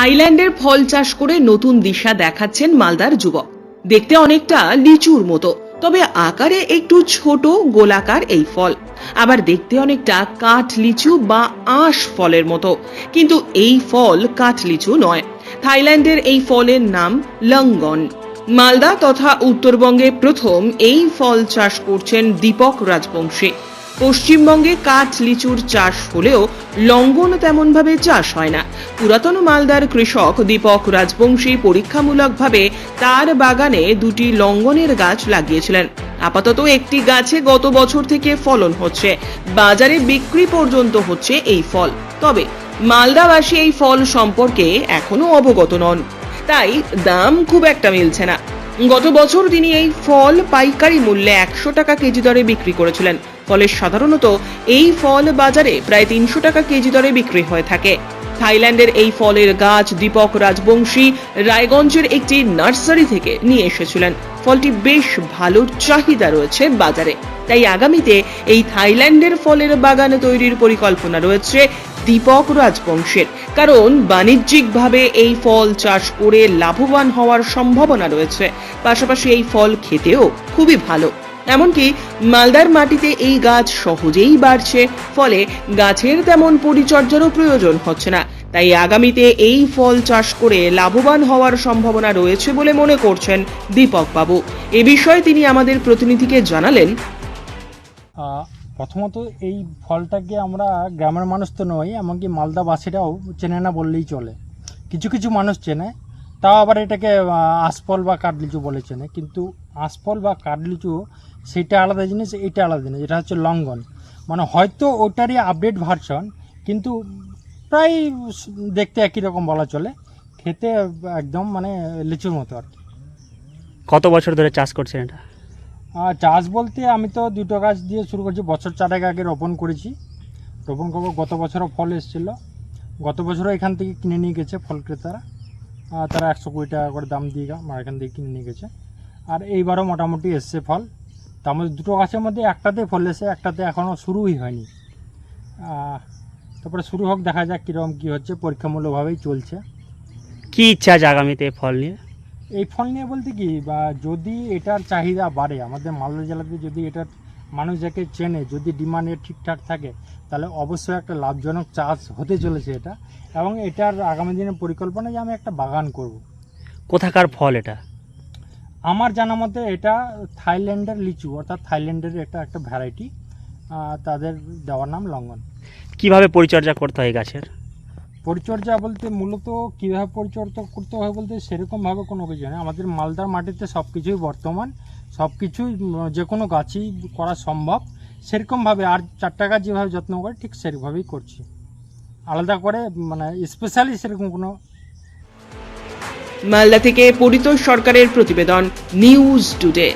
থাইল্যান্ডের ফল চাষ করে নতুন দিশা দেখাচ্ছেন মালদার যুবক। দেখতে অনেকটা লিচুর মতো, তবে আকারে একটু ছোট গোলাকার এই ফল। আবার দেখতে অনেকটা কাঠ লিচু বা আঁশ ফলের মতো, কিন্তু এই ফল কাঠ লিচু নয়। থাইল্যান্ডের এই ফলের নাম লঙ্গন। মালদা তথা উত্তরবঙ্গে প্রথম এই ফল চাষ করছেন দীপক রাজবংশী। পশ্চিমবঙ্গে কাঠ, লিচুর চাষ হলেও লঙ্গন তেমনভাবে চাষ হয় না। পুরাতন মালদার কৃষক দীপক রাজবংশী পরীক্ষামূলকভাবে তার বাগানে দুটি লঙ্গনের গাছ লাগিয়েছিলেন। আপাতত একটি গাছে গত বছর থেকে ফলন হচ্ছে। বাজারে বিক্রি পর্যন্ত হচ্ছে এই ফল। তবে মালদাবাসী এই ফল সম্পর্কে এখনও অবগত নন। তাই দাম খুব একটা মিলছে না। গত বছর তিনি এই ফল পাইকারি মূল্যে একশো টাকা কেজি দরে বিক্রি করেছিলেন। ফলে সাধারণত এই ফল বাজারে প্রায় তিনশো টাকা কেজি দরে বিক্রি হয়ে থাকে। থাইল্যান্ডের এই ফলের গাছ দীপক রাজবংশী রায়গঞ্জের একটি নার্সারি থেকে নিয়ে এসেছিলেন। ফলটি বেশ ভালো চাহিদা রয়েছে বাজারে। তাই আগামীতে এই থাইল্যান্ডের ফলের বাগান তৈরির পরিকল্পনা রয়েছে। দীপক রাজবংশের, কারণ বাণিজ্যিকভাবে এই ফল চাষ করে লাভবান হওয়ার সম্ভাবনা রয়েছে। পাশাপাশি এই ফল খেতেও খুবই ভালো। এমনকি মালদার মাটিতে এই গাছ সহজেই বাড়ছে, ফলে গাছের তেমন পরিচর্যারও প্রয়োজন হচ্ছে না। তাই আগামীতে এই ফল চাষ করে লাভবান হওয়ার সম্ভাবনা রয়েছে বলে মনে করছেন দীপক বাবু। এ বিষয়ে তিনি আমাদের প্রতিনিধিকে জানালেন। প্রথমত এই ফলটাকে আমরা গ্রামের মানুষ তো নই এমনকি মালদাবাসীরাও চেনে না বললেই চলে। কিছু কিছু মানুষ চেনে তাও আবার এটাকে আহ, আঁশফল বা কাঠলিচু বলে চেনে। কিন্তু আসফল বা কাঠলিচু সেটা আলাদা জিনিস এটা আলাদা জিনিস এটা হচ্ছে লঙ্ঘন। মানে হয়তো ওটারই আপডেট ভার্সন কিন্তু প্রায় দেখতে একই রকম বলা চলে। খেতে একদম মানে লিচুর মতো আর কি। কত বছর ধরে চাষ করছেন এটা? চাষ বলতে আমি তো দুটো গাছ দিয়ে শুরু করছি। বছর চারেক আগে রোপণ করেছি। রোপণ করব, গত বছরও ফল এসেছিল। গত বছরও এখান থেকে কিনে নিয়ে গেছে ফল ক্রেতারা। তারা একশো কুড়ি টাকা করে দাম দিয়ে আমার এখান থেকে কিনে নিয়ে গেছে। আর এইবারও মোটামুটি এসছে ফল। তার মধ্যে দুটো গাছের মধ্যে একটাতে ফল এসে একটাতে এখনও শুরুই হয়নি। তারপরে শুরু হোক, দেখা যাক কীরকম কী হচ্ছে। পরীক্ষামূলকভাবেই চলছে। কি ইচ্ছা আছে আগামীতে ফল নিয়ে? এই ফল নিয়ে বলতে কি বা যদি এটার চাহিদা বাড়ে আমাদের মালদা জেলাতে যদি এটার মানুষ যাকে চেনে যদি ডিমান্ড ঠিকঠাক থাকে তাহলে অবশ্যই একটা লাভজনক চাষ হতে চলেছে এটা। এবং এটার আগামী দিনের পরিকল্পনা যে আমি একটা বাগান করব। কোথাকার ফল এটা? আমার জানা মতে এটা থাইল্যান্ডের লিচু অর্থাৎ থাইল্যান্ডের এটা একটা ভ্যারাইটি তাদের দেওয়ার নাম লঙ্ঘন কীভাবে পরিচর্যা করতে হয় গাছের? পরিচর্যা বলতে মূলত কীভাবে পরিচর্যা করতে হয় বলতে সেরকমভাবে কোনো কিছু নেই। আমাদের মালদার মাটিতে সব কিছুই বর্তমান সব কিছুই যে কোনো গাছই করা সম্ভব। সেরকমভাবে আর চারটা গাছ যেভাবে যত্ন করে, ঠিক সেরকমভাবেই করছি। আলাদা করে মানে স্পেশালি সেরকম কোনো মালদা থেকে পরিতোষ সরকারের প্রতিবেদন নিউজ টুডে